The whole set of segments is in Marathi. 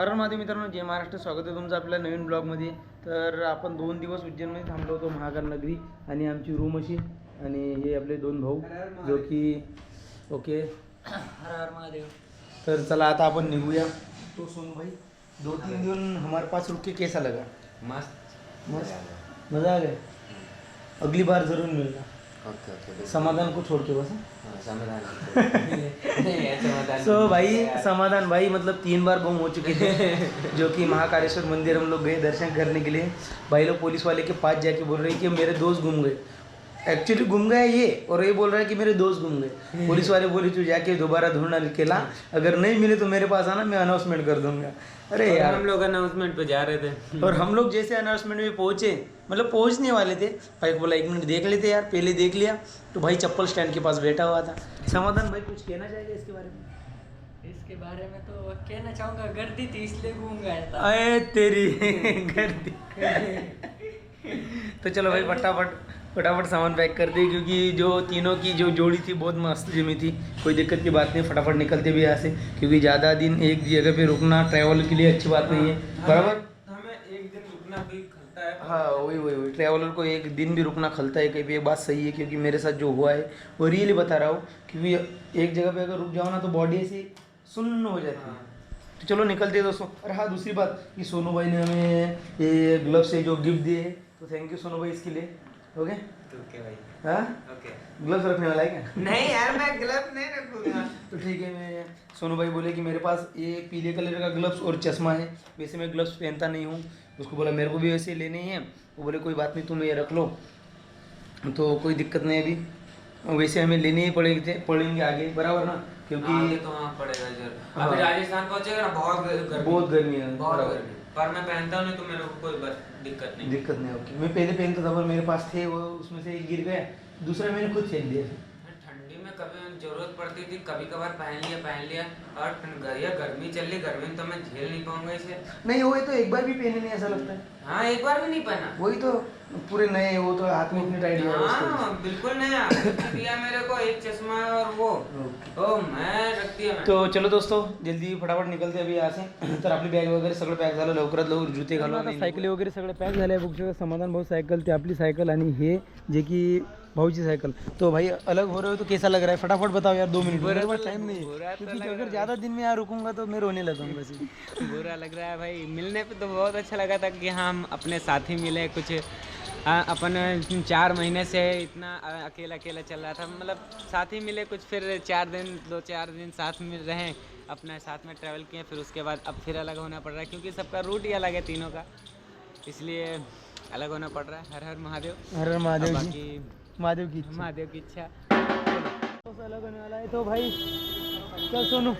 हर महादेव मित्रांनो जय महाराष्ट्र. स्वागत आहे तुमचं आपल्या नवीन ब्लॉगमध्ये. तर आपण दोन दिवस उज्जैनमध्ये थांबलो होतो महाकाल नगरी आणि आमची रूम अशी. आणि हे आपले दोन भाऊ जो की ओके. हर हर महादेव. तर चला आता आपण निघूया. तो सोनू भाई दो तीन दिन हमारे पास रुक के कैसा लगा? मस्त. मस्त. मजा आ गया अगली बार जरूर मिलना. Okay okay. समाधान को छोड़ के बस? समाधान सो भाई समाधान भाई मतलब तीन बार गुम हो चुके थे जो कि महाकालेश्वर मंदिर हम लोग गए दर्शन करने के लिए। भाई लोग पुलिस वाले के पास जाके बोल रहे हैं कि मेरे दोस्त घूम गए। एक्चुअली घूम गए ये और ये बोल रहा है कि मेरे दोस्त घूम गए। पुलिस वाले बोले तू जाके दोबारा ढूंढना निकला अगर नहीं मिले तो मेरे पास आना मैं अनाउंसमेंट कर दूँगा। अरे यार। हम लोग अनाउंसमेंट पे जा रहे थे। और हम लोग जैसे अनाउंसमेंट में पहुँचे मतलब पहुँचने वाले थे। भाई को बोला एक मिनट देख लेते यार पहले देख लिया। तो भाई चप्पल स्टैंड के पास बैठा हुआ था। समाधान भाई कुछ कहना चाहेगा इसके बारे में? इसके बारे में तो कहना चाहूँगा गर्दी थी इसलिए घूम गया था। अरे तेरी गर्दी। तो चलो भाई फटाफट फटाफट सामान पैक कर दिए क्योंकि जो तीनों की जो जोड़ी थी बहुत मस्त जमी थी। कोई दिक्कत की बात नहीं फटाफट निकलते भी यहाँ से क्योंकि ज़्यादा दिन एक जगह पे रुकना ट्रैवल के लिए अच्छी बात नहीं है। बराबर? है? हाँ वही वही वही। ट्रैवलर को एक दिन भी रुकना खलता है कहीं भी ये बात सही है क्योंकि मेरे साथ जो हुआ है वो रियली बता रहा हूँ क्योंकि एक जगह पे अगर रुक जाओ ना तो बॉडी ऐसी सुन्न हो जाती है। तो चलो निकलते हैं दोस्तों। और हाँ दूसरी बात कि सोनू भाई ने हमें ये ग्लव से जो गिफ्ट दिए तो थैंक यू सोनू भाई इसके लिए। ओके ओके भाई। हाँ? ओके ग्लव्स रखने वाला है क्या? नहीं यार मैं ग्लव नहीं रखूँगा। तो ठीक है मैं सोनू भाई बोले कि मेरे पास ये पीले कलर का ग्लव्स और चश्मा है। वैसे मैं ग्लव्स पहनता नहीं हूँ। उसको बोला मेरे को भी वैसे लेने ही। है वो बोले कोई बात नहीं तुम ये रख लो। तो कोई दिक्कत नहीं अभी। वैसे हमें लेने ही पड़ेंगे थे पड़ेंगे आगे बराबर ना? क्योंकि आगे तो वहाँ पड़ेगा ज़रूर। हाँ। अभी राजस्थान पहुंचेगा ना बहुत गर्मी। बहुत गर्मी है बहुत गर्मी। पर मैं पहनता हूँ नहीं तो मेरे को कोई दिक्कत नहीं। दिक्कत नहीं होगी। मैं पहले पहनता था पर मेरे पास थे वो उसमें से गिर गया। दूसरा मैंने खुद फेंक दिया। ठंडी में कभी जरूरत पड़ती थी कभी कभार पहन लिया पहन लिया। और ठंड- या गर्मी चल रही गर्मी में तो मैं झेल नहीं पाऊंगा इसे। नहीं वो तो एक बार भी पहने नहीं ऐसा लगता है। हाँ एक बार भी नहीं पहना वही तो पूरे नए वो तो हाथ में इतनी टाइट हाँ बिल्कुल नया। दिया मेरे को एक चश्मा और वो। ओ मैं रख दिया मैं तो चलो दोस्तों जल्दी फटाफट निकलते अभी यहाँ से। तर आपली बॅग वगैरे सगळं पॅक झालं लवकरात लवकर जुते घालून सायकली वगैरे सगळं पॅक झालं आहे बघू समाधान भाऊ सायकल ते आपली सायकल आणि हे जे की भाऊची सायकल तो भाई अलग हो रहे हो तो कैसा लग रहा है? फटाफट बताओ यार दो मिनट मेरे पास टाइम नहीं है। क्योंकि अगर ज़्यादा दिन में यहाँ रुकूँगा तो मैं रोने लगूँगा बस। बुरा लग रहा है भाई मिलने पे तो बहुत अच्छा लगा था कि हम अपने साथी मिले कुछ हाँ, अपन चार महीने से इतना अकेला अकेला चल रहा था। मतलब साथी मिले कुछ फिर चार दिन दो चार दिन साथ में रहे अपने साथ में ट्रैवल किए फिर उसके बाद अब फिर अलग होना पड़ रहा है क्योंकि सबका रूट ही अलग है तीनों का। इसलिए अलग होना पड़ रहा है। हर हर महादेव। हर हर महादेव बाकी महादेव की महादेव की इच्छा। तो अलग होने वाला है तो भाई चल सोनू।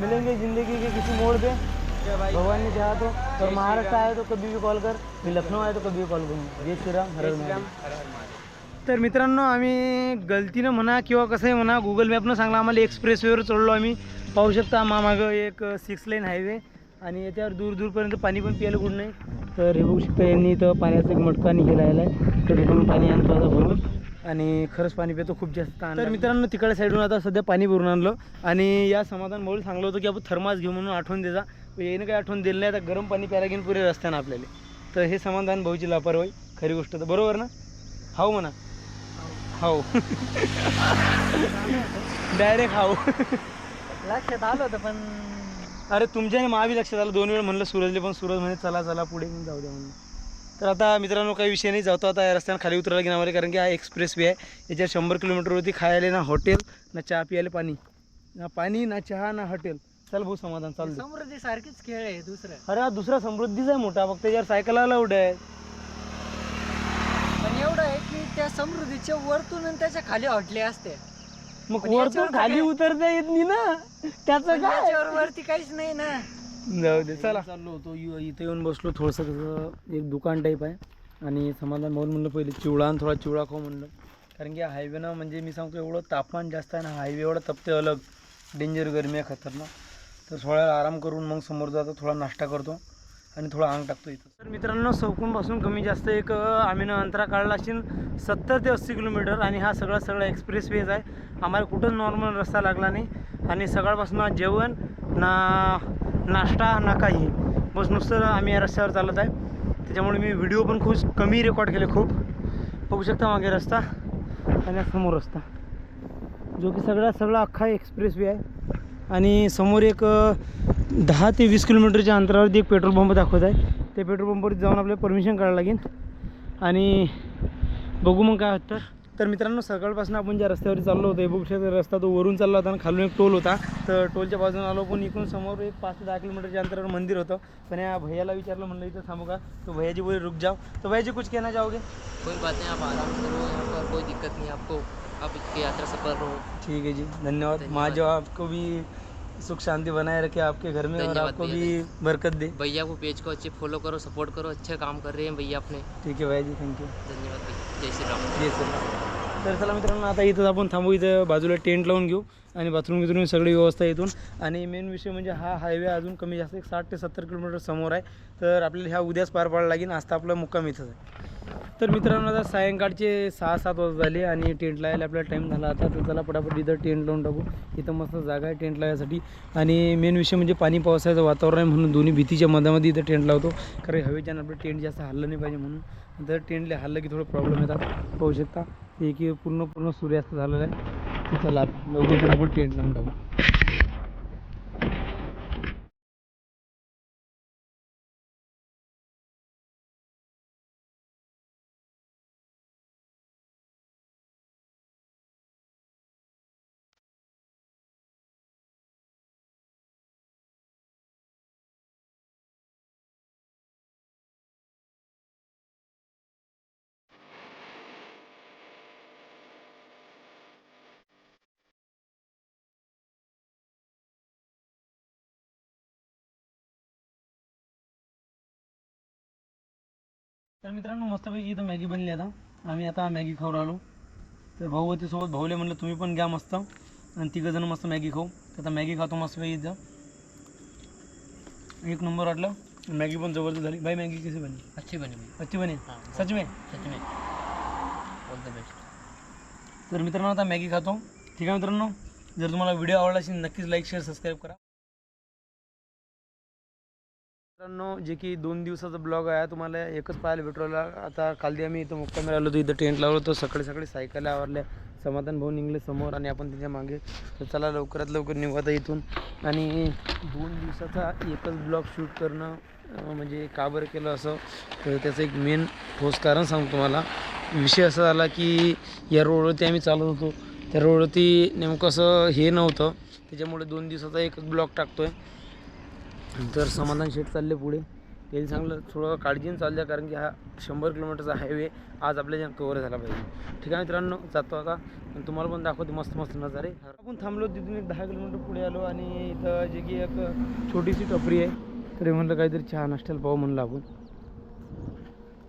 मिलेंगे ज़िंदगी के किसी मोड़ पे। भगवान ने चाहा तो और महाराष्ट्र आए तो कभी भी कॉल कर मी लखनऊ आए तो कभी भी कॉल करू जय श्रीराम हर हर महादेव. तर मित्रांनो आम्ही गलतीनं म्हणा किंवा कसंही म्हणा गुगल मॅपनं सांगला आम्हाला एक्सप्रेसवेवर चढलो आम्ही. पाहू शकता मामागं एक सिक्स लेन हायवे आणि याच्यावर दूर दूरपर्यंत पाणी पण प्यायला कुठं नाही. तर हे बघू शकता यांनी इथं पाण्याचं एक मटका निघायला हे आहे तर तिथून पाणी आणतो आता भरून. आणि खरंच पाणी पितो खूप जास्त तर मित्रांनो तिकडे साईडून आता सध्या पाणी भरून आणलं. आणि या समाधान भाऊ सांगलं होतं की आपण थर्मास घेऊ म्हणून आठवण देजा याने काही आठवण दिलं नाही आता गरम पाणी प्यायला घेऊन पुरे रस्त्यानं आपल्याला. तर हे समाधान भाऊची लापरवाही खरी गोष्ट तर. बरोबर ना? हाव म्हणा. हाव डायरेक्ट हाव लक्षात आलं होतं पण अरे तुमच्याने महावी लक्षात आलं. दोन वेळ म्हणलं सूरजले पण सूरज म्हणे चला चला पुढे घेऊन जाऊ द्या म्हणून. तर आता मित्रांनो काही विषय नाही. जातो आता या रस्त्यानं खाली उतरायला घेणार कारण की हा एक्सप्रेस वे आहे. याच्यावर शंभर किलोमीटरवरती खायला ना हॉटेल ना चहा पियाला पाणी. ना पाणी ना चहा ना हॉटेल चल भाऊ समाधान चालू. समृद्धी सारखीच खेळ आहे दुसरं. अरे हा दुसरा समृद्धीच आहे मोठा फक्त याच्यावर सायकल अलाउड आहे पण एवढं आहे की त्या समृद्धीच्या वरतून आणि त्याच्याखाली हॉटले असते. मग पण वरतून खाली काय? उतरता येत नाही ना? त्याचं पण काय? याच्यावर वरती काहीच नाही ना. जाऊ दे चला. चाललो होतो यु- इथे येऊन बसलो थोडंसं कसं एक दुकान टाईप आहे. आणि समाधान भाऊन म्हणलं पहिले चिवडा आणि थोडा चिवडा खाऊ म्हणलं. कारण की हायवे ना म्हणजे मी सांगतो एवढं तापमान जास्त आहे ना हायवे एवढा तपते अलग. डेंजर गरमी आहे खतरनाक. तर सोळ्याला आराम करून मग समोर जातो थोडा नाश्ता करतो आणि थोडा अंग टाकतो इथं. तर मित्रांनो चौकूनपासून कमी जास्त एक आम्ही ना अंतरा काढला असेल सत्तर ते अस्सी किलोमीटर आणि हा सगळा सगळा एक्सप्रेस वेज आहे. आम्हाला कुठंच नॉर्मल रस्ता लागला नाही आणि सकाळपासून ना जेवण ना नाश्ता ना काही. बस नुसतं आम्ही या रस्त्यावर चालत आहे. त्याच्यामुळे मी व्हिडिओ पण खूप कमी रेकॉर्ड केले खूप. बघू शकता मागे रस्ता आणि समोर रस्ता. जो की सगळा सगळा अख्खा एक्सप्रेस वे आहे. आणि समोर एक दहा ते वीस किलोमीटरच्या अंतरावरती एक पेट्रोल पंप दाखवत आहे. त्या पेट्रोल पंपवरती जाऊन आपल्याला परमिशन काढायला लागेल. आणि बघू मग काय होतं. तर मित्रांनो सकाळपासून आपण ज्या रस्त्यावर चाललो होतो हे बघू शकता रस्ता तो वरून चालला होता आणि खालून एक टोल होता. तर टोलच्या बाजूने आलो पण इकडून समोर एक पाच ते दहा किलोमीटरच्या अंतरावर मंदिर होतं. पण या भैयाला विचारलं म्हणलं इथं थांबू का? तो भैयाजी बोले रुक जाओ. तो भैयाजी कुछ कहना चाहोगे? कोई बात नहीं आप आराम रहो यहाँ पर कोई दिक्कत नहीं आपको आप इसकी यात्रा सफल रहो। ठीक है जी धन्यवाद। धन्यवाद। माँ जो आपको भी सुख शांति बनाए रखे आपके घर में और आपको भी बरकत दे। भैया को पेज को अच्छे फॉलो करो सपोर्ट करो अच्छे काम कर रहे हैं भैया अपने। ठीक आहे भैयाजी थँक्यू धन्यवाद जय श्री राम। जय सर तर चला मित्रांनो आता इथं आपण थांबू इथं बाजूला टेंट लावून घेऊ आणि बाथरूम बिथरूम सगळी व्यवस्था इथून. आणि मेन विषय म्हणजे हा हायवे अजून कमी जास्त एक साठ ते सत्तर किलोमीटर समोर आहे. तर आपल्याला ह्या उद्याच पार पाडायला लागेल. आज तर आपला मुक्काम इथंच आहे. तर मित्रांनो आता सायंकाळचे सहा सात वाजता झाले आणि टेंट लावायला आपला टाईम झाला. आता तर चला पटापट इथं टेंट लावून टाकू. इथं मस्त जागा आहे टेंट लावायसाठी. आणि मेन विषय म्हणजे पाणी पावसाचं वातावरण आहे म्हणून दोन्ही भीतीच्या मधामध्ये इथं टेंट लावतो. कारण हवेच्यानं आपलं टेंट जास्त हल्लं नाही पाहिजे म्हणून. तर टेंटला हल्लं की थोडं प्रॉब्लेम येतात. पाहू शकता. एक की पूर्ण पूर्ण सूर्यास्त झालेला आहे. चला लवकर आपण टेंट लावून टाकू. तर मित्रांनो मस्तपैकी इथं मॅगी बनली आता. आम्ही आता मॅगी खाऊ राहिलो. तर भाऊ होते सोबत. भाऊले म्हणलं तुम्ही पण घ्या मस्त आणि तिघं जण मस्त मॅगी खाऊ. तर आता मॅगी खातो मस्तपैकी इथं. एक नंबर वाटलं. मॅगी पण जबरदस्त झाली. भाई मॅगी कशी बनी अच्छी बनी अच्छी बनी. सच में? सच में. ऑल द बेस्ट तर मित्रांनो आता मॅगी खातो. ठीक आहे मित्रांनो? जर तुम्हाला व्हिडिओ आवडला असेल नक्कीच लाईक शेअर सबस्क्राईब करा. मित्रांनो जे की दोन दिवसाचा ब्लॉग आहे तुम्हाला एकच पाहायला भेटवला. आता कालदी आम्ही इथं मुक्काम राहिलो होतो इथं टेंट लावलो होतो. सकाळी सकाळी सायकल आवरल्या समाधान भाऊ निघले समोर आणि आपण त्याच्यामागे. तर चला लवकरात लवकर निघू आता इथून. आणि दोन दिवसाचा एकच ब्लॉग शूट करणं म्हणजे का बरं केलं असं तर त्याचं एक मेन ठोस कारण सांगतो तुम्हाला. विषय असा झाला की या रोडवरती आम्ही चालत होतो. त्या रोडवरती नेमकं असं हे नव्हतं. त्याच्यामुळे दोन दिवसाचा एकच ब्लॉग टाकतो आहे तर समाधान शेट चालले पुढे. त्यांनी चांगलं थोडं काळजीने चालल्या कारण की हा शंभर किलोमीटरचा हायवे आज आपल्या कवर झाला पाहिजे. ठीक आहे मित्रांनो जातो आता. आणि तुम्हाला पण दाखवतो मस्त मस्त नजारे. आपण थांबलो तिथून एक दहा किलोमीटर पुढे आलो आणि इथं जे की एक छोटीशी टपरी आहे. तरी म्हणलं काहीतरी चहा नाश्त्याला पाहू म्हणलं आपण.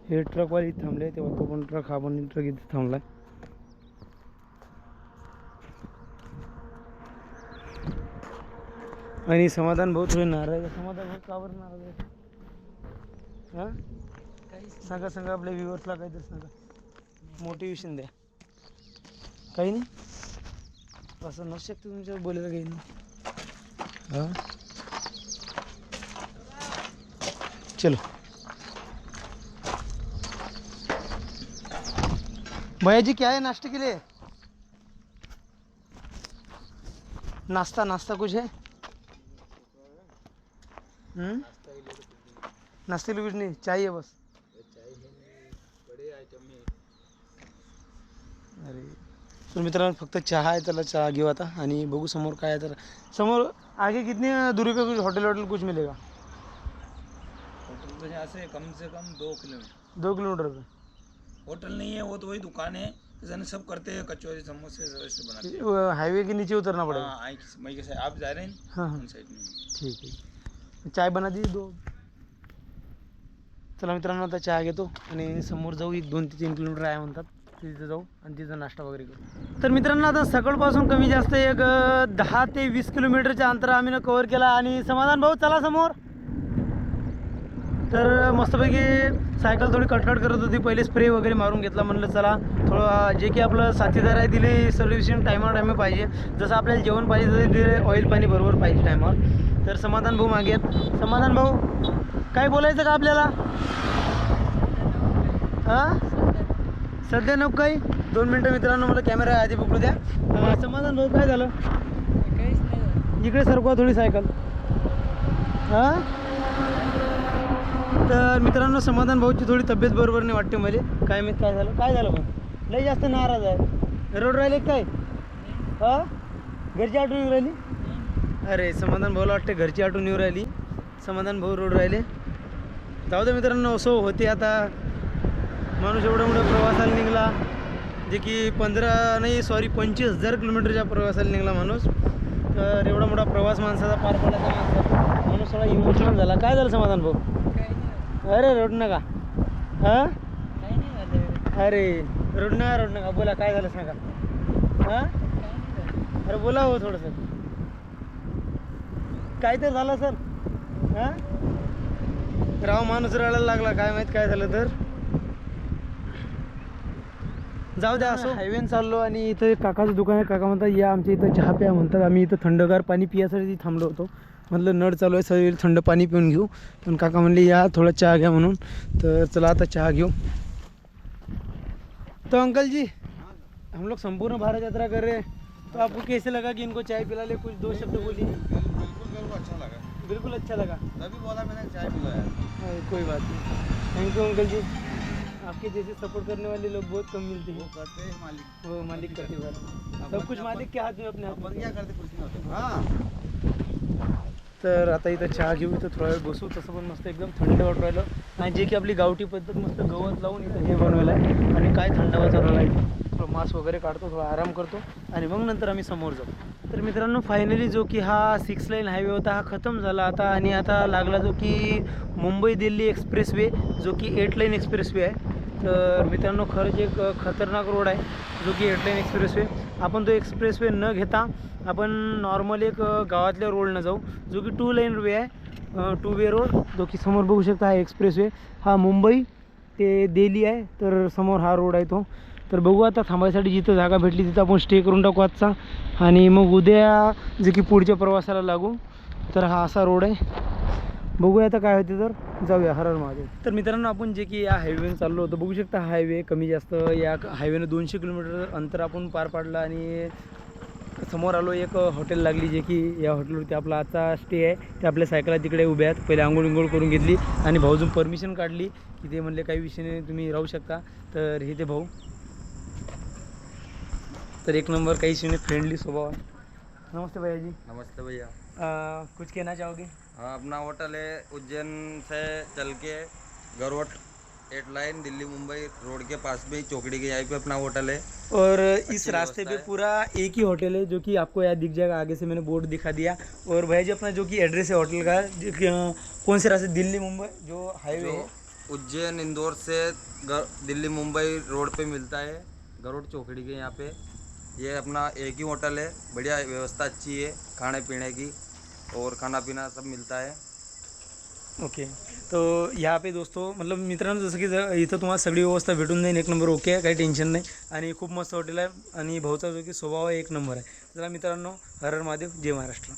हे ट्रकवाले इथे थांबले तेव्हा तो पण ट्रक हा पण ट्रक इथे थांबला आणि समाधान भाऊ होईल नाराज. समाधान भाऊ कावर नाराज आहे हां? सांगा सांगा आपल्या व्ह्युअर्सला काहीतरी सांगा. मोटिवेशन द्या. काही नाही. असं नसू शकतं तुमच्या बोलायला काही नाही. हां? चलो. भैया जी क्या है? नाश्ते के लिए? नाश्ता नाश्ता कुछ है? नाश्ते के लिए कुछ नहीं चाहिए बस. अरे तर मित्रांनो फक्त चहा आहे त्याला चहा घेऊ आता. आणि बघू समोर काय आहे तर. समोर आगे कितने दूरी पे कुछ होटल वोटल कुछ मिलेगा? होटल तो यहाँ से कम से कम दो किलोमीटर। दो किलोमीटर पे। होटल नहीं है वो तो वही दुकान है। जैसे सब करते हैं कचौरी समोसे बनाते हैं। हाईवे के नीचे उतरना पड़ेगा। हाँ मई के साइड आप जा रहे हैं? हाँ हाँ। उन साइड में ठीक आहे चाय बना दी दो। चला मित्रांनो आता चहा घेतो आणि समोर जाऊ. एक दोन ते तीन किलोमीटर आहे म्हणतात. तिथे जाऊ आणि तिथं नाश्ता वगैरे करू. तर मित्रांनो आता सकाळपासून कमी जास्त एक दहा ते वीस किलोमीटरच्या अंतर आम्ही कव्हर केला आणि समाधान भाऊ चला समोर. तर मस्तपैकी सायकल थोडी कटकट करत होती. पहिले स्प्रे वगैरे मारून घेतला. म्हणलं चला थोडं जे की आपलं साथीदार आहे दिले सर्व्हिसिंग टायमावर टायमा पाहिजे. जसं आपल्याला जेवण पाहिजे तसं दिले ऑइल पाणी बरोबर पाहिजे टायमावर तर समाधान भाऊ मागे आहेत. समाधान भाऊ काय बोलायचं का आपल्याला? हां? सध्या नको काही? दोन मिनटं मित्रांनो मला कॅमेरा आधी पकडू द्या. समाधान भाऊ काय झालं? इकडे सरकवा थोडी सायकल हां? तर मित्रांनो समाधान भाऊची थोडी तब्येत बरोबर नाही वाटते मला. काय माहीत काय झालं? काय झालं पण? लई जास्त नाराज आहे. रोड राहिले काय? हां? घरची आठवण राहिली? अरे समाधान भाऊला वाटते घरची आठवण येऊ राहिली. समाधान भाऊ रोड राहिले. जाऊ दे मित्रांनो असो होते आता. माणूस एवढा मोठा प्रवासाला निघाला. जे की पंधरा नाही सॉरी पंचवीस हजार किलोमीटरच्या प्रवासाला निघाला माणूस. तर एवढा मोठा प्रवास माणसाचा पार पडायचा माणसाचा माणूस थोडा इमोशनल झाला. काय झालं समाधान भाऊ? अरे रोड नका. हां? अरे रोड नका रोड नका. बोला काय झालं सांगा. हां? अरे बोला हो थोडंसं. काय तर झालं सर. हां? राव माणूस रडायला लागला काय माहीत काय झालं तर? जाऊ द्या असं. हायवेन चाललो आणि इथं काकाचं दुकान आहे. काका म्हणतात या आमच्या इथं चहा प्या. म्हणतात आम्ही इथं थंडगार पाणी पियासाठी थांबलो होतो. म्हटलं नळ चालू आहे सगळी थंड पाणी पिऊन घेऊ. पण काका म्हणले या थोडा चहा घ्या म्हणून. तर चला आता चहा घेऊ. तो अंकल जी हम लोग संपूर्ण भारत यात्रा कर रहे हैं. तो आपको कैसे लगा कि इनको चाय पिला ले कुछ दो शब्द बोलिए। बिल्कुल अच्छा लगा। बिल्कुल अच्छा लगा। तभी बोला मैंने चाय पिलाया हाँ, कोई बात नहीं। Thank you uncle ji. आपके जैसे सपोर्ट करने वाले लोग बहुत कम मिलते वो हैं करते हैं मालिक। वो मालिक करते बात सब कुछ मालिक के हाथ में अपने हाथ अपन में क्या करते कुछ नहीं होता। हाँ। तर आता इथं चहा घेऊ इथं थोडा वेळ बसू तसं पण मस्त एकदम थंड वाटू राहिलं. आणि जे की आपली गावठी पद्धत मस्त गवत लावून इथं हे बनवलं आहे. आणि काय थंडावा चालू आहे. थोडं मास वगैरे काढतो थोडा आराम करतो. आणि मग नंतर आम्ही समोर जाऊ. तर मित्रांनो फायनली जो की हा सिक्स लाईन हायवे होता हा खतम झाला आता. आणि आता लागला जो की मुंबई दिल्ली एक्सप्रेसवे जो की एट लाईन एक्सप्रेसवे आहे. तर मित्रांनो खरंच एक खतरनाक रोड आहे जो की एट लाईन एक्सप्रेसवे आपण तो एक्सप्रेसवे न घेता आपण नॉर्मल एक गावातल्या रोडनं जाऊ जो की टू लाईन वे आहे. टू वे रोड जो की समोर बघू शकता हा एक्सप्रेस वे हा मुंबई ते दिल्ली आहे तर समोर हा रोड आहे तो. तर बघू आता थांबायसाठी जिथं जागा भेटली तिथं आपण स्टे करून टाकू आजचा. आणि मग उद्या जे की पुढच्या प्रवासाला लागू तर हा असा रोड आहे. बघूया आता काय होते तर. जाऊया हरण महादेव. तर मित्रांनो आपण जे की या हायवेनं चाललो होतो बघू शकता हायवे कमी जास्त या हायवेनं दोनशे किलोमीटर अंतर आपण पार पाडलं आणि समोर आलो एक हॉटेल लागली जे की या हॉटेलवरती आपला आजचा स्टे आहे. ते आपल्या सायकला तिकडे उभ्या आहेत. पहिले आंघोळ विंघोळ करून घेतली आणि भाऊजून परमिशन काढली की ते म्हणले काही विषय नाही तुम्ही राहू शकता. तर हे ते भाऊ. तर एक नंबर काही विषय नाही फ्रेंडली स्वभाव आहे. नमस्ते भैया जी नमस्ते भैया. कुछ कहना चाहोगे? अपना होटल है उज्जैन से चल के Garwat eight line Delhi Mumbai road के पास में चौकड़ी के यहाँ पे अपना होटल है। और इस रास्ते पे पूरा एक ही होटल है जो कि आपको यहाँ दिख जाएगा आगे से मैंने बोर्ड दिखा दिया। और भैया जी अपना जो कि एड्रेस है होटल का कौन से रास्ते? दिल्ली मुंबई जो हाईवे है। उज्जैन इंदौर से दिल्ली मुंबई रोड पे मिलता है। गरुड़ चौकड़ी के यहाँ पे। ये अपना एक ही होटल है। बढ़िया व्यवस्था अच्छी है खाने पीने की और खाना पीना सब मिलता है। ओके. तो यहाँ पे दोस्तों मतलब मित्रांनो जसं की जर इथं तुम्हाला सगळी व्यवस्था भेटून जाईल एक नंबर ओके आहे काही टेन्शन नाही. आणि खूप मस्त हॉटेल आहे आणि भाऊचा जो की स्वभाव आहे एक नंबर आहे. चला मित्रांनो हर हर महादेव जय महाराष्ट्र.